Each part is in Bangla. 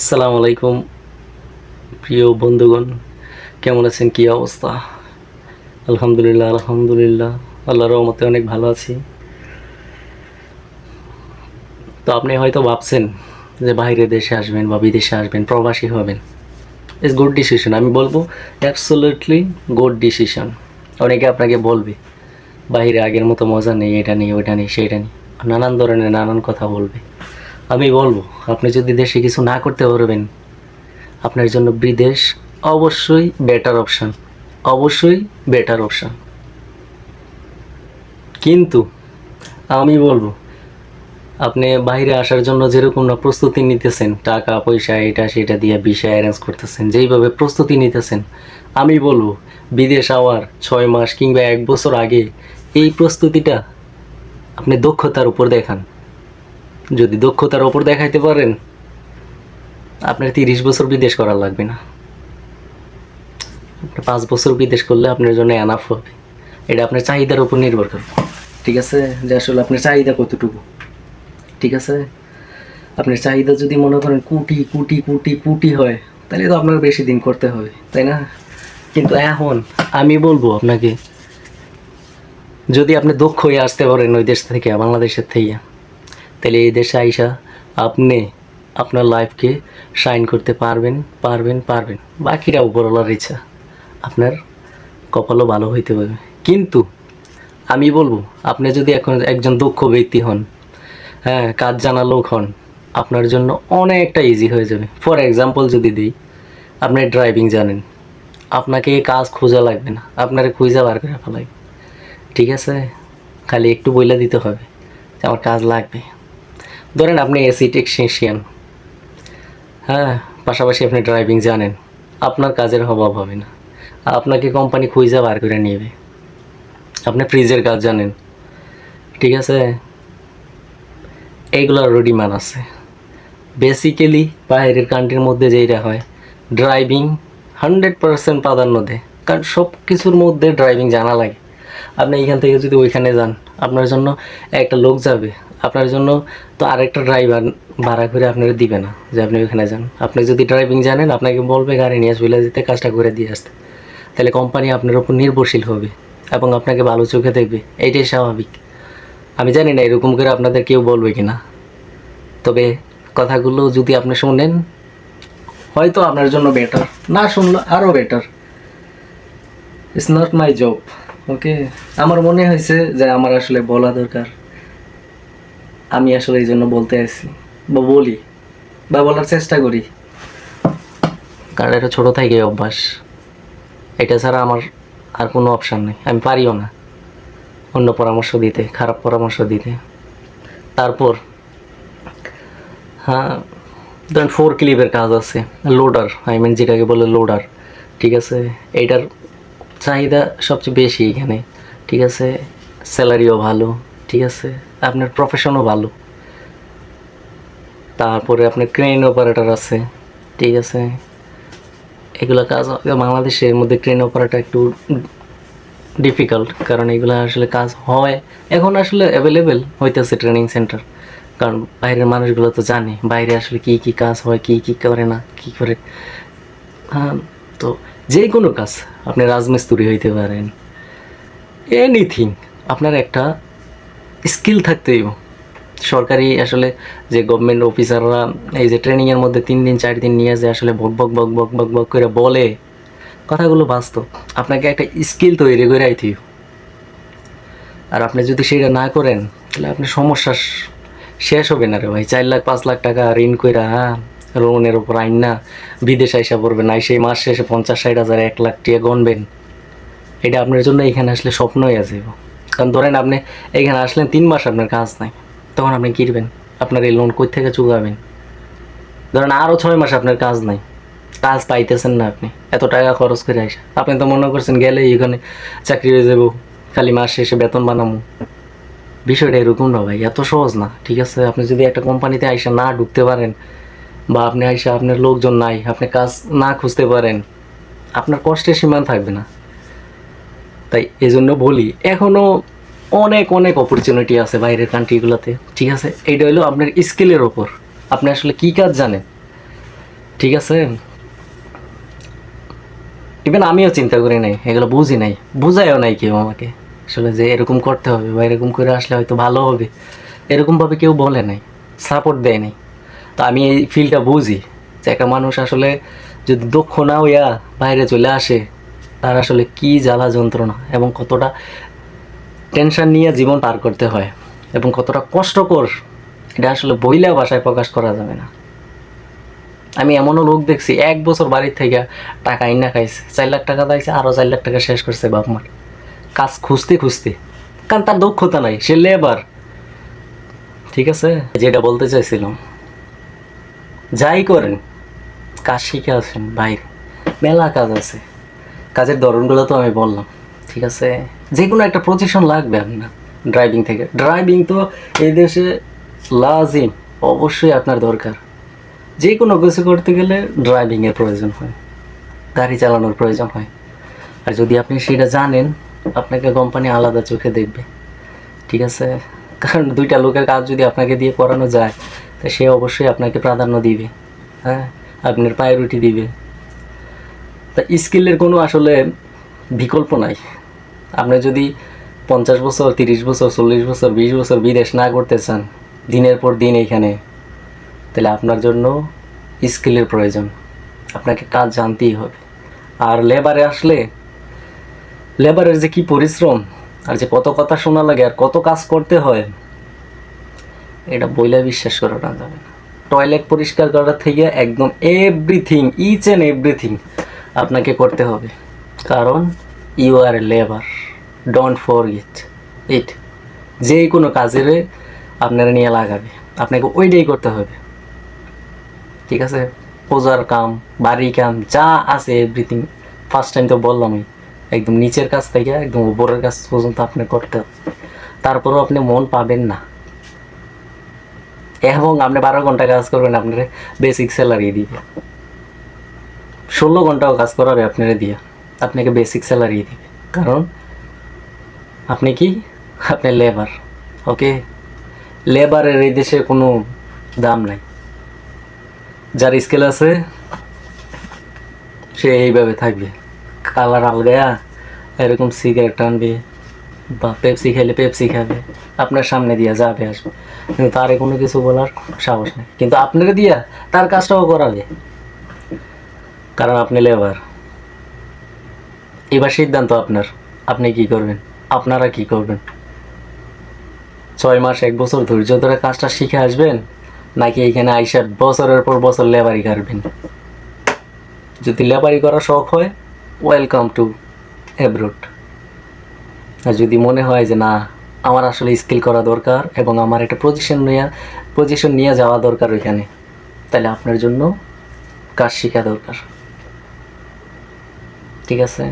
আসসালামু আলাইকুম, প্রিয় বন্ধুগণ, কেমন আছেন, কী অবস্থা? আলহামদুলিল্লাহ আলহামদুলিল্লাহ আল্লাহর রহমতে অনেক ভালো আছি। তো আপনি হয়তো ভাবছেন যে বাইরে দেশে আসবেন বা বিদেশে আসবেন, প্রবাসী হবেন। ইটস গুড ডিসিশন আমি বলব অ্যাবসোলিউটলি গুড ডিসিশন অনেকে আপনাকে বলবে, বাইরে আগের মতো মজা নেই, এটা নেই, ওইটা নেই সেইটা নেই। নানান ধরনের নানান কথা বলবে। আমি বলব, আপনি যদি দেশে কিছু না করতে পারবেন, আপনার জন্য বিদেশ অবশ্যই বেটার অপশান অবশ্যই বেটার অপশান কিন্তু আমি বলব, আপনি বাইরে আসার জন্য যেরকম না প্রস্তুতি নিতেছেন, টাকা, পয়সা, এটা, সেটা দিয়ে বিষয় অ্যারেঞ্জ করতেছেন, যেইভাবে প্রস্তুতি নিতেছেন, আমি বলব, বিদেশ আওয়ার ছয় মাস কিংবা এক বছর আগে এই প্রস্তুতিটা আপনি দক্ষতার উপর দেখান। যদি দক্ষতার ওপর দেখাইতে পারেন, আপনার তিরিশ বছর বিদেশ করা লাগবে না। পাঁচ বছর বিদেশ করলে আপনার জন্য এনাফ হবে। এটা আপনার চাহিদার উপর নির্ভর করবে ঠিক আছে? যে আসলে আপনার চাহিদা কতটুকু? ঠিক আছে? আপনার চাহিদা যদি মনে করেন কোটি কোটি কোটি কোটি হয়, তাহলে তো আপনার বেশি দিন করতে হবে, তাই না? কিন্তু এখন আমি বলব আপনাকে, যদি আপনি দক্ষ হয়ে আসতে পারেন ওই দেশ থেকে, বাংলাদেশের থেকে তাহলে এই দেশে আইসা আপনি আপনার লাইফকে শাইন করতে পারবেন পারবেন পারবেন। বাকিরা উপরওয়ালার ইচ্ছা। আপনার কপালও ভালো হইতে পারবে। কিন্তু আমি বলব, আপনি যদি এখন একজন দক্ষ ব্যক্তি হন হ্যাঁ কাজ জানা লোক হন, আপনার জন্য অনেকটা ইজি হয়ে যাবে। ফর এক্সাম্পল যদি দিই, আপনি ড্রাইভিং জানেন। আপনাকে কাজ খোঁজা লাগবে না। আপনার খুঁজা বার করে ফেলাই ঠিক আছে? খালি একটু বইলা দিতে হবে আমার কাজ লাগবে। ধরেন আপনি এসি টেকনিশিয়ান হ্যাঁ পাশাপাশি আপনি ড্রাইভিং জানেন। আপনার কাজের অভাব হবে না। আপনাকে কোম্পানি খুঁজে বার করে নিবে। আপনি ফ্রিজের কাজ জানেন। ঠিক আছে? এইগুলোর ডিমান্ড আছে। বেসিক্যালি বাইরের কান্ট্রির মধ্যে যেইটা হয় ড্রাইভিং হান্ড্রেড পারসেন্ট প্রাধান্য দেয়। কারণ সব কিছুর মধ্যে ড্রাইভিং জানা লাগে। আপনি এখান থেকে যদি ওইখানে যান, আপনার জন্য একটা লোক যাবে। আপনার জন্য তো আরেকটা ড্রাইভার ভাড়া করে আপনারা দিবে না, যে আপনি ওইখানে যান। আপনি যদি ড্রাইভিং জানেন, আপনাকে বলবে, গাড়ি নিয়ে চলে যেতে কাজটা করে দিয়ে আসতে। তাহলে কোম্পানি আপনার উপর নির্ভরশীল হবে এবং আপনাকে ভালো চোখে দেখবে। এইটাই স্বাভাবিক। আমি জানি না এরকম করে আপনাদের কেউ বলবে কি না তবে কথাগুলো যদি আপনি শোনেন, হয়তো আপনার জন্য বেটার না শুনলে আরও better it's not my job okay আমার মনে হয়েছে যে আমার আসলে বলা দরকার। আমি আসলে এই জন্য বলতে আসি বা বলি, বা বলার চেষ্টা করি। কারণ এটা ছোটো থেকে অভ্যাস। এটা ছাড়া আমার আর কোনো অপশান নেই। আমি পারিও না অন্য পরামর্শ দিতে, খারাপ পরামর্শ দিতে। তারপর হ্যাঁ ধরেন ফোর ক্লিপের কাজ আছে। লোডার আই মিন যেটাকে বলে লোডার ঠিক আছে? এইটার চাহিদা সবচেয়ে বেশি এখানে, ঠিক আছে? স্যালারিও ভালো, ঠিক আছে? আপনার প্রফেশনও ভালো। তারপরে আপনার ক্রেন অপারেটর আছে, ঠিক আছে? এগুলো কাজ বাংলাদেশের মধ্যে ক্রেন অপারেটর একটু ডিফিকাল্ট কারণ এগুলো আসলে কাজ হয়। এখন আসলে অ্যাভেলেবেল হইতেছে ট্রেনিং সেন্টার কারণ বাইরের মানুষগুলো তো জানে বাইরে আসলে কি কি কাজ হয়, কি কি করে না, কি করে। হ্যাঁ তো যে কোনো কাজ আপনি রাজমিস্ত্রি হইতে পারেন এনিথিং আপনার একটা স্কিল থাকতেই সরকারি আসলে যে গভর্নমেন্ট অফিসাররা এই যে ট্রেনিংয়ের মধ্যে তিন দিন, চার দিন নিয়ে যে আসলে বক বক বক বক বক বক করে বলে, কথাগুলো বাস্তব। আপনাকে একটা স্কিল তৈরি করে আইতে আর আপনি যদি সেটা না করেন, তাহলে আপনি সমস্যা শেষ হবে না রে ভাই। চার লাখ, পাঁচ লাখ টাকা ঋণ কইরা হ্যাঁ লোনের উপর আইন না, বিদেশ আইসা পড়বেন আই সেই মাস শেষে পঞ্চাশ, ষাট হাজার, এক লাখ টিয়া গণবেন। এটা আপনার জন্য এখানে আসলে স্বপ্নই আছে। কারণ ধরেন আপনি এখানে আসলেন তিন মাস আপনার কাজ নাই, তখন আপনি কিনবেন আপনার এই লোন কই থেকে চুকাবেন। ধরেন আরও ছয় মাস আপনার কাজ নাই, কাজ পাইতেছেন না আপনি, এত টাকা খরচ করে আসা আপনি তো মনে করছেন গেলে এখানে চাকরি হয়ে যাব, খালি মাস শেষে বেতন বানাবো বিষয়টা এরকম না ভাই, এত সহজ না, ঠিক আছে? আপনি যদি একটা কোম্পানিতে আইসা না ঢুকতে পারেন, বা আপনি আইসা আপনার লোকজন নাই, আপনি কাজ না খুঁজতে পারেন, আপনার কষ্টের সীমান থাকবে না। তাই এই জন্য বলি এখনও অনেক অনেক অপরচুনিটি আছে বাইরের কান্ট্রিগুলোতে ঠিক আছে? এইটা হলো আপনার স্কিলের ওপর আপনি আসলে কী কাজ জানেন? ঠিক আছে? ইভেন আমিও চিন্তা করি নাই, এগুলো বুঝি নাই বুঝাইও নাই কেউ আমাকে। আসলে যে এরকম করতে হবে বা এরকম করে আসলে হয়তো ভালো হবে, এরকমভাবে কেউ বলে নাই সাপোর্ট দেয় নাই। তো আমি এই ফিলটা বুঝি যে একটা মানুষ আসলে যদি দক্ষ না হইয়া বাইরে চলে আসে তার আসলে কি জ্বালা যন্ত্রণা এবং কতটা টেনশন নিয়ে জীবন পার করতে হয় এবং কতটা কষ্টকর, এটা আসলে বইলা ভাষায় প্রকাশ করা যাবে না। আমি এমনও লোক দেখছি, এক বছর বাড়ির থেকে টাকা আইনা খাইছে, চার লাখ টাকা দিয়েছে আরও চার লাখ টাকা শেষ করছে বাপ মার। কাজ খুঁজতে খুঁজতে, কারণ তার দক্ষতা নাই, সে লেবার ঠিক আছে? যেটা বলতে চাইছিলাম, যাই করেন, কাজ শিখে আসেন, বাইরে, মেলা কাজ আছে। কাজের ধরনগুলো তো আমি বললাম, ঠিক আছে? যে কোনো একটা প্রতিষ্ঠান লাগবে আপনার ড্রাইভিং থেকে। ড্রাইভিং তো এই দেশে লাজিম, অবশ্যই আপনার দরকার। যে কোনো কিছু করতে গেলে ড্রাইভিংয়ের প্রয়োজন হয়, গাড়ি চালানোর প্রয়োজন হয়। আর যদি আপনি সেটা জানেন, আপনাকে কোম্পানি আলাদা চোখে দেখবে, ঠিক আছে? কারণ দুইটা লোকের কাজ যদি আপনাকে দিয়ে করানো যায়, তা সে অবশ্যই আপনাকে প্রাধান্য দিবে হ্যাঁ? আপনার প্রায়োরিটি দিবে। তা স্কিলের কোনো আসলে বিকল্প নাই। আপনি যদি পঞ্চাশ বছর, তিরিশ বছর, চল্লিশ বছর, বিশ বছর বিদেশ না করতে চান, দিনের পর দিন এইখানে, তাহলে আপনার জন্য স্কিলের প্রয়োজন। আপনাকে কাজ জানতেই হবে। আর লেবারে আসলে, লেবারের যে কি পরিশ্রম আর যে কত কথা শোনা লাগে আর কত কাজ করতে হয়, এটা বইলা বিশ্বাস করাটা যাবে না। টয়লেট পরিষ্কার করার থেকে একদম এভরিথিং ইচ অ্যান্ড এভরিথিং আপনাকে করতে হবে। কারণ you are a labour don't for it it যে কোনো কাজের আপনারা নিয়ে লাগাবে। আপনাকে ওইটাই করতে হবে। ঠিক আছে? পূজার কাম বাড়ি কাম, যা আছে এভরিথিং ফার্স্ট টাইম তো বললামই, একদম নিচের কাছ থেকে একদম উপরের কাছ পর্যন্ত আপনি করতে হবে। তারপরেও আপনি মন পাবেন না। এবং আপনি বারো ঘণ্টা কাজ করবেন, আপনার বেসিক স্যালারি দিবে। ষোলো ঘন্টাও কাজ করাবে আপনারা দিয়া আপনাকে বেসিক স্যালারি দিবে। কারণ আপনি কি? আপনি লেবার ওকে লেবারের এই দেশে কোনো দাম নাই। যার স্কেল আছে, সে এইভাবে থাকবে। কালার আলগায়া এরকম সিগারেট টানবে বা পেপসি খেলে পেপসি খাবে, আপনার সামনে দিয়ে যাবে আসবে। কিন্তু তারে কোনো কিছু বলার সাহস নেই। কিন্তু আপনারা দিয়া তার কাজটাও করাবে। কারণ আপনি লেবার। এবার সিদ্ধান্ত আপনার। আপনি কি করবেন? আপনারা কি করবেন? ছয় মাস, এক বছর ধৈর্য ধরে কাজটা শিখে আসবেন, নাকি এখানে আইসা বছরের পর বছর লেবারি কাটবেন? যদি লেবারি করা শখ হয় ওয়েলকাম টু অ্যাব্রোড আর যদি মনে হয় যে না, আমার আসলে স্কিল করা দরকার এবং আমার একটা পজিশন নিয়ে পজিশন নিয়ে যাওয়া দরকার ওইখানে, তাহলে আপনার জন্য কাজ শেখা দরকার। ঠিক আছে?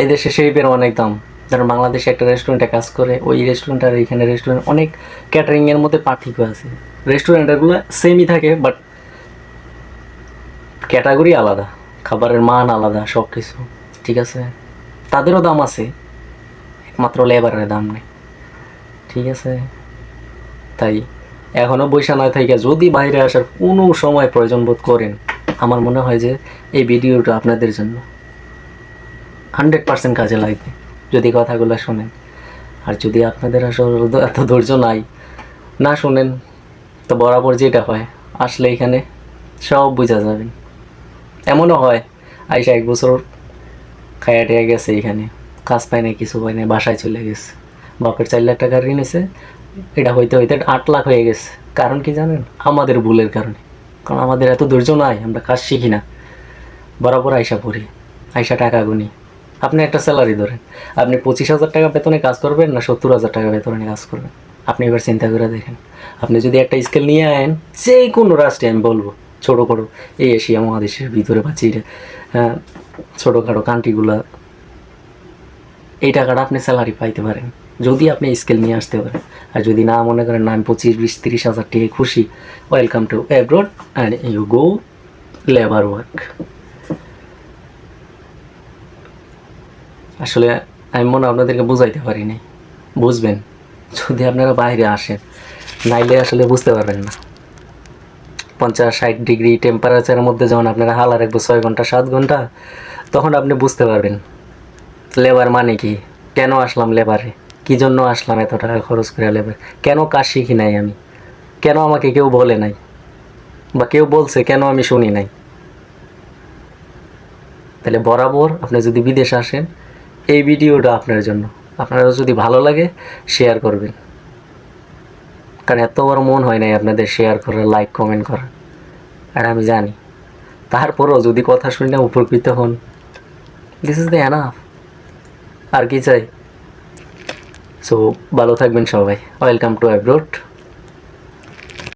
এই দেশে শেপের অনেক দাম ধরুন বাংলাদেশে একটা রেস্টুরেন্টে কাজ করে, ওই রেস্টুরেন্ট আর এখানে রেস্টুরেন্ট অনেক ক্যাটারিংয়ের মধ্যে পার্থক্য আছে। রেস্টুরেন্টগুলো সেমই থাকে বাট ক্যাটাগরি আলাদা, খাবারের মান আলাদা সব কিছু ঠিক আছে? তাদেরও দাম আছে, একমাত্র লেবারের দাম নেই, ঠিক আছে? তাই এখনও বৈশা না থেকে যদি বাইরে আসার কোনো সময় প্রয়োজন বোধ করেন আমার মনে হয় যে এই ভিডিওটা আপনাদের জন্য। হান্ড্রেড পার্সেন্ট কাজে লাগবে, যদি কথাগুলো শোনেন। আর যদি আপনাদের আসলে এত ধৈর্য নাই, না শোনেন, তো বরাবর যেটা হয়, আসলে এখানে সব বোঝা যাবেন এমনও হয়, আইসা এক বছর খায়া টেয়া গেছে এখানে, কাজ পায় না কিছু পায় না বাসায় চলে গেছে। বাপের চার লাখ টাকা ঋণ এসে এটা হইতে হইতে আট লাখ হয়ে গেছে। কারণ কি জানেন? আমাদের ভুলের কারণে। কারণ আমাদের এত ধৈর্য নাই, আমরা কাজ শিখি না। বরাবর আয়সা পড়ি আয়সা টাকা গুনি। আপনি একটা স্যালারি ধরেন, আপনি পঁচিশ হাজার টাকা বেতনে কাজ করবেন না সত্তর হাজার টাকা বেতনে কাজ করবেন? আপনি এবার চিন্তা করে দেখেন, আপনি যদি একটা স্কেল নিয়ে আয়েন যে কোনো রাষ্ট্রে আমি বলব, ছোটো করো এই এশিয়া মহাদেশের ভিতরে বা চিড়ে ছোটোখাটো কান্ট্রিগুলা এই টাকাটা আপনি স্যালারি পাইতে পারেন। যদি আপনি স্কেল নিয়ে আসতে পারেন। আর যদি না মনে করেন না, আমি পঁচিশ, বিশ, তিরিশ হাজার টাকা খুশি welcome to abroad and you go labour work আসলে আমি মনে আপনাদেরকে বুঝাইতে পারিনি। বুঝবেন, যদি আপনারা বাইরে আসেন, নাইলে আসলে বুঝতে পারবেন না। পঞ্চাশ, ষাট ডিগ্রি টেম্পারেচারের মধ্যে যখন আপনারা হালা রাখব ছয় ঘণ্টা, সাত ঘণ্টা, তখন আপনি বুঝতে পারবেন। লেবার মানে কি? কেন আসলাম লেবারে কী জন্য আসলাম এত টাকা খরচ করে লেবার কেন কাজ শিখি নাই আমি? কেন আমাকে কেউ বলে নাই? বা কেউ বলছে, কেন আমি শুনি নাই? তাহলে বরাবর আপনি যদি বিদেশে আসেন, এই ভিডিওটা আপনার জন্য। আপনারা যদি ভালো লাগে শেয়ার করবেন। কারণ এত বড় মন হয় নাই আপনাদের শেয়ার করার লাইক কমেন্ট করার। আর আমি জানি, তারপরও যদি কথা শুনে উপকৃত হন দিস ইজ দ্য এনাফ আর কি চাই? সো ভালো থাকবেন সবাই। Welcome to abroad